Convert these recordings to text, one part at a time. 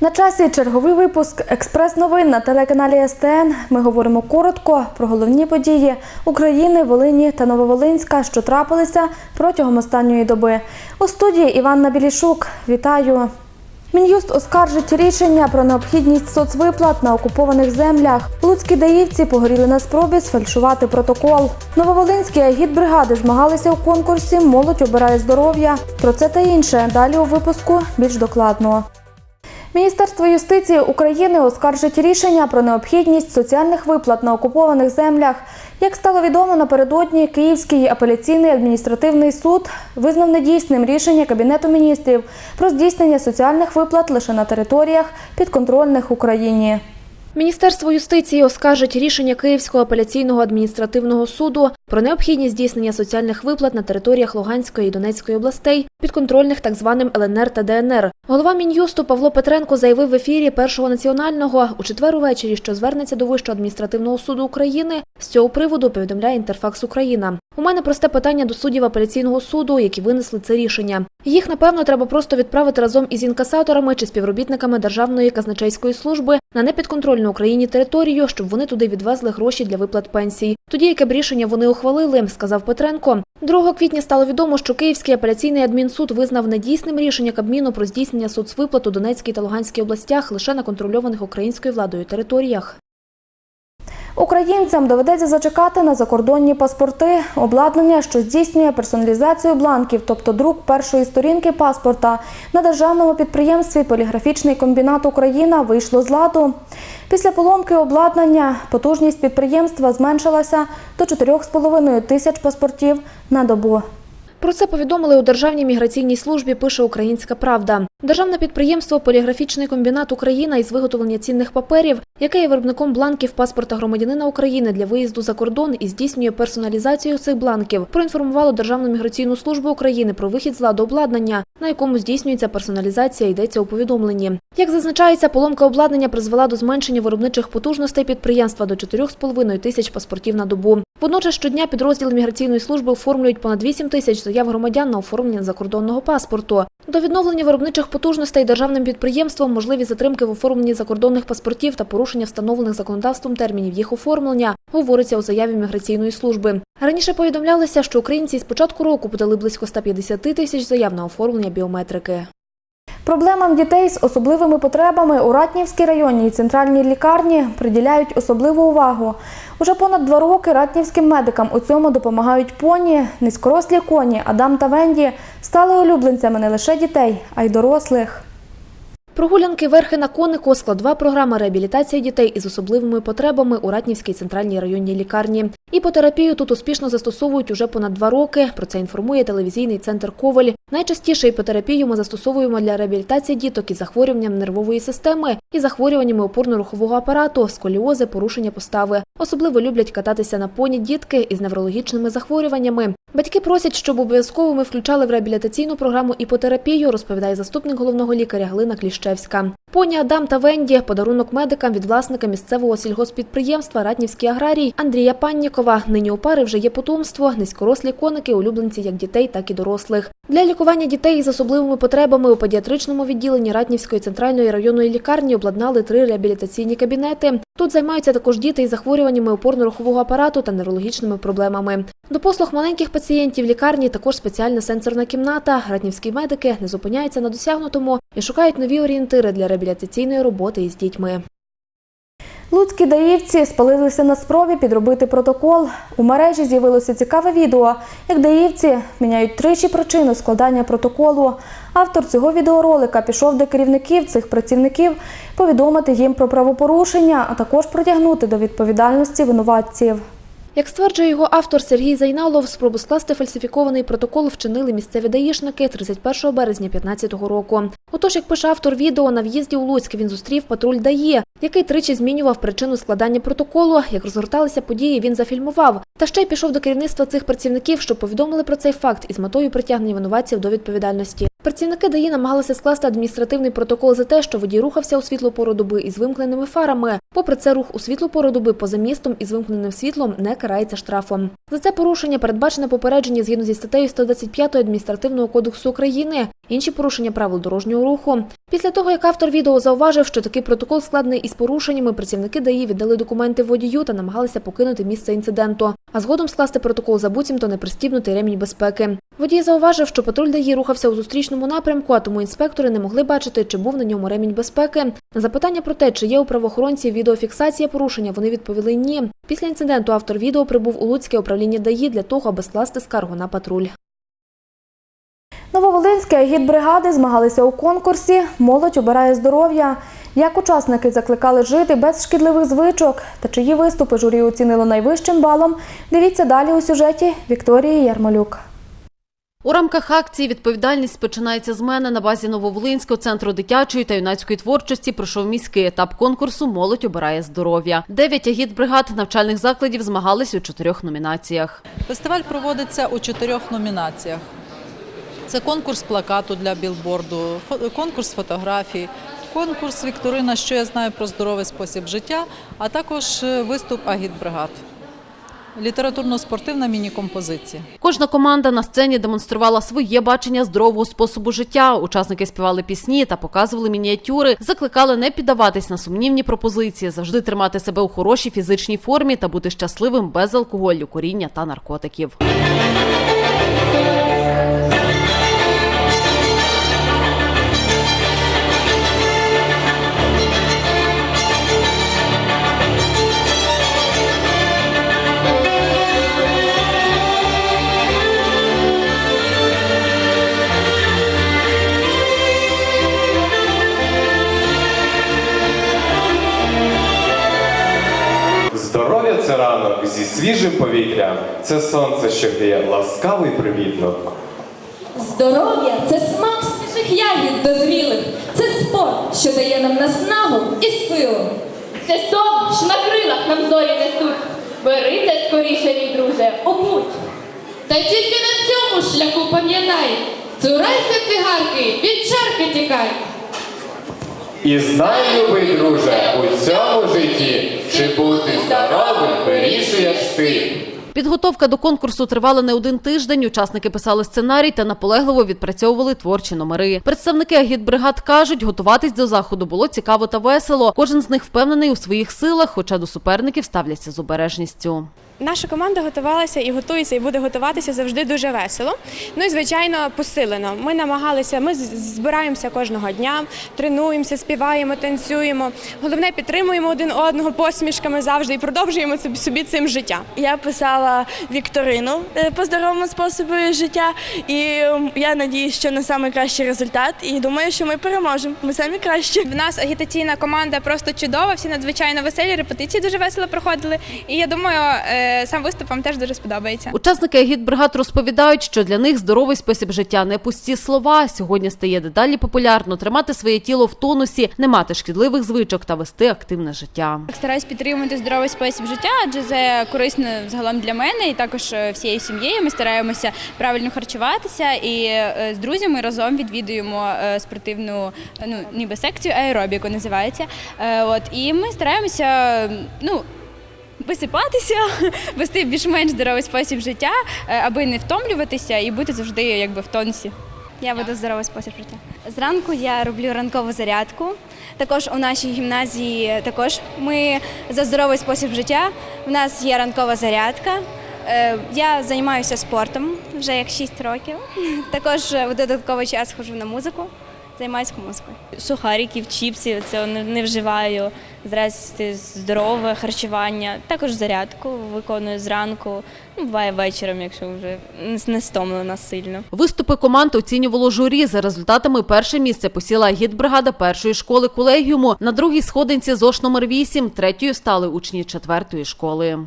На часі черговий випуск експрес-новин на телеканалі СТН. Ми говоримо коротко про головні події України, Волині та Нововолинська, що трапилися протягом останньої доби. У студії Іванна Білішук. Вітаю. Мін'юст оскаржить рішення про необхідність соцвиплат на окупованих землях. Луцькі даївці погоріли на спробі сфальшувати протокол. Нововолинські агітбригади змагалися у конкурсі Молодь обирає здоров'я. Про це та інше далі у випуску більш докладно. Міністерство юстиції України оскаржить рішення про необхідність соціальних виплат на окупованих землях. Як стало відомо напередодні, Київський апеляційний адміністративний суд визнав недійсним рішення Кабінету міністрів про здійснення соціальних виплат лише на територіях підконтрольних Україні. Міністерство юстиції оскаржить рішення Київського апеляційного адміністративного суду про необхідність здійснення соціальних виплат на територіях Луганської і Донецької областей, підконтрольних так званим ЛНР та ДНР. Голова Мін'юсту Павло Петренко заявив в ефірі першого національного у четвер увечері, що звернеться до Вищого адміністративного суду України. З цього приводу повідомляє Інтерфакс Україна. У мене просте питання до суддів апеляційного суду, які винесли це рішення. Їх напевно треба просто відправити разом із інкасаторами чи співробітниками Державної казначейської служби на непідконтрольну Україні територію, щоб вони туди відвезли гроші для виплат пенсій. Тоді яке б рішення вони ухвалили, сказав Петренко. 2 квітня стало відомо, що Київський апеляційний адмінсуд визнав недійсним рішення Кабміну про здійснення соцвиплат у Донецькій та Луганській областях лише на контрольованих українською владою територіях. Українцям доведеться зачекати на закордонні паспорти, обладнання, що здійснює персоналізацію бланків, тобто друк першої сторінки паспорта. На державному підприємстві Поліграфічний комбінат Україна вийшло з ладу. Після поломки обладнання потужність підприємства зменшилася до 4,5 тисяч паспортів на добу. Про це повідомили у Державній міграційній службі, пише Українська Правда. Державне підприємство Поліграфічний комбінат Україна із виготовлення цінних паперів, яке є виробником бланків паспорта громадянина України для виїзду за кордон і здійснює персоналізацію цих бланків, проінформувало Державну міграційну службу України про вихід з ладу обладнання, на якому здійснюється персоналізація, йдеться у повідомленні. Як зазначається, поломка обладнання призвела до зменшення виробничих потужностей підприємства до 4,5 тисяч паспортів на добу. Водночас щодня підрозділи міграційної служби оформлюють понад 8 тисяч заяв громадян на оформлення закордонного паспорту. До відновлення виробничих потужностей державним підприємством можливі затримки в оформленні закордонних паспортів та порушення встановлених законодавством термінів їх оформлення, говориться у заяві міграційної служби. Раніше повідомлялося, що українці з початку року подали близько 150 тисяч заяв на оформлення біометрики. Проблемам дітей з особливими потребами у Ратнівській районній центральній лікарні приділяють особливу увагу. Уже понад два роки ратнівським медикам у цьому допомагають поні, низькорослі коні Адам та Венді стали улюбленцями не лише дітей, а й дорослих. Прогулянки верхи на конику складова програма реабілітації дітей із особливими потребами у Ратнівській центральній районній лікарні. Іпотерапію тут успішно застосовують уже понад два роки. Про це інформує телевізійний центр Коваль. Найчастіше іпотерапію ми застосовуємо для реабілітації діток із захворюванням нервової системи і захворюваннями опорно-рухового апарату, сколіози, порушення постави. Особливо люблять кататися на поні дітки із неврологічними захворюваннями. Батьки просять, щоб обов'язково ми включали в реабілітаційну програму іпотерапію, розповідає заступник головного лікаря Глина Кліщевська. Поні Адам та Венді – подарунок медикам від власника місцевого сільгоспідприємства Ратнівський аграрій Андрія Паннікова. Нині у пари вже є потомство, низькорослі коники, улюбленці як дітей, так і дорослих. Для лікування дітей із особливими потребами у педіатричному відділенні Ратнівської центральної районної лікарні обладнали три реабілітаційні кабінети. Тут займаються також діти із захворюваннями опорно-рухового апарату та неврологічними проблемами. До послуг маленьких пацієнтів лікарні також спеціальна сенсорна кімната. Ратнівські медики не зупиняються на досягнутому і шукають нові орієнтири для реабілітаційної роботи із дітьми. Луцькі даївці спалилися на спробі підробити протокол. У мережі з'явилося цікаве відео, як даївці міняють тричі причину складання протоколу. Автор цього відеоролика пішов до керівників цих працівників повідомити їм про правопорушення, а також притягнути до відповідальності винуватців. Як стверджує його автор Сергій Зайналов, спробу скласти фальсифікований протокол вчинили місцеві даїшники 31 березня 2015 року. Отож, як пише автор відео, на в'їзді у Луцьк він зустрів патруль ДАІ, який тричі змінював причину складання протоколу. Як розгорталися події, він зафільмував. Та ще й пішов до керівництва цих працівників, щоб повідомили про цей факт із метою притягнення винуватців до відповідальності. Працівники ДАІ намагалися скласти адміністративний протокол за те, що водій рухався у світлу пору доби із вимкненими фарами. Попри це, рух у світлу пору доби поза містом із вимкненим світлом не карається штрафом. За це порушення передбачене попередження згідно зі статтею 125 адміністративного кодексу України. Інші порушення правил дорожнього руху. Після того, як автор відео зауважив, що такий протокол складений із порушеннями, працівники ДАІ віддали документи водію та намагалися покинути місце інциденту, а згодом скласти протокол за буцімто непристібнутий ремінь безпеки. Водій зауважив, що патруль ДАІ рухався у зустрічному напрямку, а тому інспектори не могли бачити, чи був на ньому ремінь безпеки. На запитання про те, чи є у правоохоронців відеофіксація порушення, вони відповіли ні. Після інциденту автор відео прибув у Луцьке управління ДАІ для того, аби скласти скаргу на патруль. Нововолинські агітбригади змагалися у конкурсі Молодь обирає здоров'я. Як учасники закликали жити без шкідливих звичок та чиї виступи журі оцінило найвищим балом, дивіться далі у сюжеті Вікторії Ярмолюк. У рамках акції відповідальність починається з мене на базі Нововолинського центру дитячої та юнацької творчості пройшов міський етап конкурсу Молодь обирає здоров'я. Дев'ять агітбригад навчальних закладів змагались у чотирьох номінаціях. Фестиваль проводиться у чотирьох номінаціях. Це конкурс плакату для білборду, конкурс фотографій, конкурс Вікторина, що я знаю про здоровий спосіб життя, а також е, виступ агітбригад. Літературно-спортивна міні-композиція. Кожна команда на сцені демонструвала своє бачення здорового способу життя. Учасники співали пісні та показували мініатюри, закликали не піддаватись на сумнівні пропозиції, завжди тримати себе у хорошій фізичній формі та бути щасливим без алкоголю, коріння та наркотиків. Свіжим повітрям. Це сонце, що гріє ласкаво і привітно. Здоров'я це смак свіжих ягід дозрілих. Це спорт, що дає нам наснагу і силу. Це сон, що на крилах нам зорі несуть. Бери це скоріше, мій друже, обуть. Та тільки на цьому шляху пам'ятай. Цурайся цигарки, від чарки тікай. І знай, любий друже, у цьому житті, чи бути здоровим вирішуєш ти. Підготовка до конкурсу тривала не один тиждень. Учасники писали сценарій та наполегливо відпрацьовували творчі номери. Представники агітбригад кажуть, готуватись до заходу було цікаво та весело. Кожен з них впевнений у своїх силах, хоча до суперників ставляться з обережністю. Наша команда готувалася і готується, і буде готуватися завжди дуже весело. Ну і звичайно, посилено. Ми намагалися, ми збираємося кожного дня, тренуємося, співаємо, танцюємо. Головне, підтримуємо один одного посмішками завжди і продовжуємо собі- цим життя. Я писала вікторину е, по здоровому способу життя, і я надіюсь, що на найкращий результат. І думаю, що ми переможемо. Ми самі кращі. В нас агітаційна команда просто чудова, всі надзвичайно веселі, репетиції дуже весело проходили. І я думаю, е, сам виступ вам теж дуже сподобається. Учасники агітбригад розповідають, що для них здоровий спосіб життя не пусті слова. Сьогодні стає дедалі популярно тримати своє тіло в тонусі, не мати шкідливих звичок та вести активне життя. Стараюсь підтримувати здоровий спосіб життя, адже це корисно загалом для мене і також е, всією сім'єю. Ми стараємося правильно харчуватися і е, з друзями разом відвідуємо е, спортивну ну ніби секцію аеробіку називається. От і ми стараємося ну. Висипатися, вести більш-менш здоровий спосіб життя, е, аби не втомлюватися і бути завжди якби в тонусі. Я веду здоровий спосіб життя. Зранку я роблю ранкову зарядку. Також у нашій гімназії також ми за здоровий спосіб життя. У нас є ранкова зарядка. Е, Я займаюся спортом вже як 6 років. Також в додатковий час ходжу на музику, займаюся музикою. сухариків, чіпсів, це не, вживаю. Здрасте, здорове харчування. Також зарядку виконую зранку. Ну, буває вечором, якщо вже не- стомлена сильно. Виступи команд оцінювало журі. За результатами перше місце посіла агітбригада першої школи колегіуму. На другій сходинці ЗОШ номер 8, третьою стали учні четвертої школи.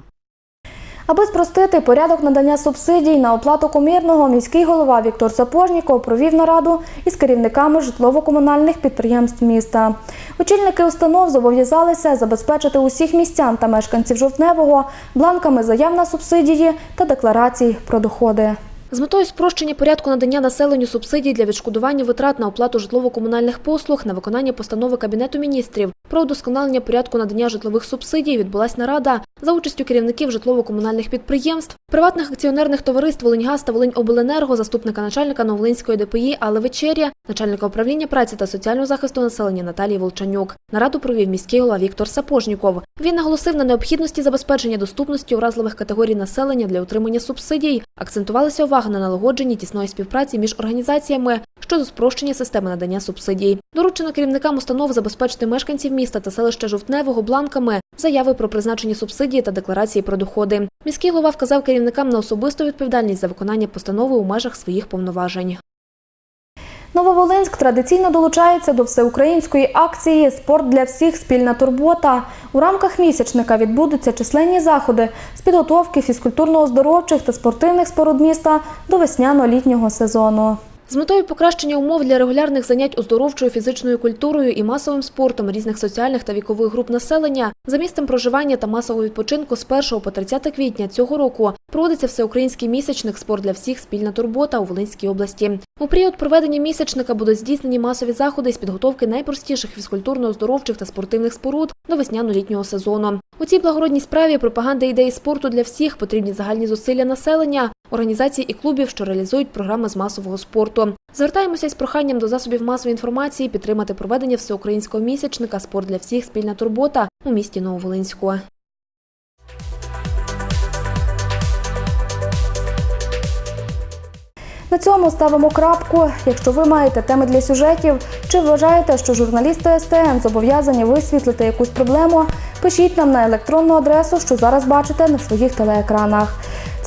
Аби спростити порядок надання субсидій на оплату комірного, міський голова Віктор Сапожніков провів нараду із керівниками житлово-комунальних підприємств міста. Очільники установ зобов'язалися забезпечити усіх містян та мешканців Жовтневого бланками заяв на субсидії та декларацій про доходи. З метою спрощення порядку надання населенню субсидій для відшкодування витрат на оплату житлово-комунальних послуг на виконання постанови Кабінету міністрів про удосконалення порядку надання житлових субсидій відбулась нарада за участю керівників житлово-комунальних підприємств, приватних акціонерних товариств «Волиньгаз» та «Волиньобленерго», заступника начальника Новолинської ДПІ Алли Вечеря, начальника управління праці та соціального захисту населення Наталії Волчанюк. Нараду провів міський голова Віктор Сапожніков. Він наголосив на необхідності забезпечення доступності уразливих категорій населення для отримання субсидій. Акцентувалася увага на налагодженні тісної співпраці між організаціями щодо спрощення системи надання субсидій. Доручено керівникам установ забезпечити мешканців міста та селища Жовтневого бланками заяви про призначення субсидії та декларації про доходи. Міський голова вказав керівникам на особисту відповідальність за виконання постанови у межах своїх повноважень. Нововолинськ традиційно долучається до всеукраїнської акції Спорт для всіх спільна турбота. У рамках місячника відбудуться численні заходи з підготовки фізкультурно-оздоровчих та спортивних споруд міста до весняно-літнього сезону. З метою покращення умов для регулярних занять оздоровчою фізичною культурою і масовим спортом різних соціальних та вікових груп населення за місцем проживання та масового відпочинку з 1 по 30 квітня цього року проводиться всеукраїнський місячник Спорт для всіх спільна турбота у Волинській області. У період проведення місячника будуть здійснені масові заходи з підготовки найпростіших фізкультурно-оздоровчих та спортивних споруд до весняно-літнього сезону. У цій благородній справі пропаганди ідеї спорту для всіх потрібні загальні зусилля населення, організацій і клубів, що реалізують програми з масового спорту. Звертаємося з проханням до засобів масової інформації підтримати проведення всеукраїнського місячника Спорт для всіх спільна турбота у місті Нововолинську. На цьому ставимо крапку. Якщо ви маєте теми для сюжетів, чи вважаєте, що журналісти СТН зобов'язані висвітлити якусь проблему, пишіть нам на електронну адресу, що зараз бачите на своїх телеекранах.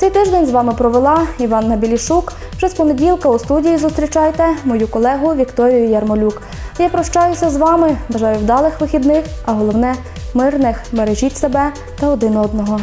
Цей тиждень з вами провела Іванна Білішук. Вже з понеділка у студії зустрічайте мою колегу Вікторію Ярмолюк. Я прощаюся з вами, бажаю вдалих вихідних, а головне мирних. Бережіть себе та один одного.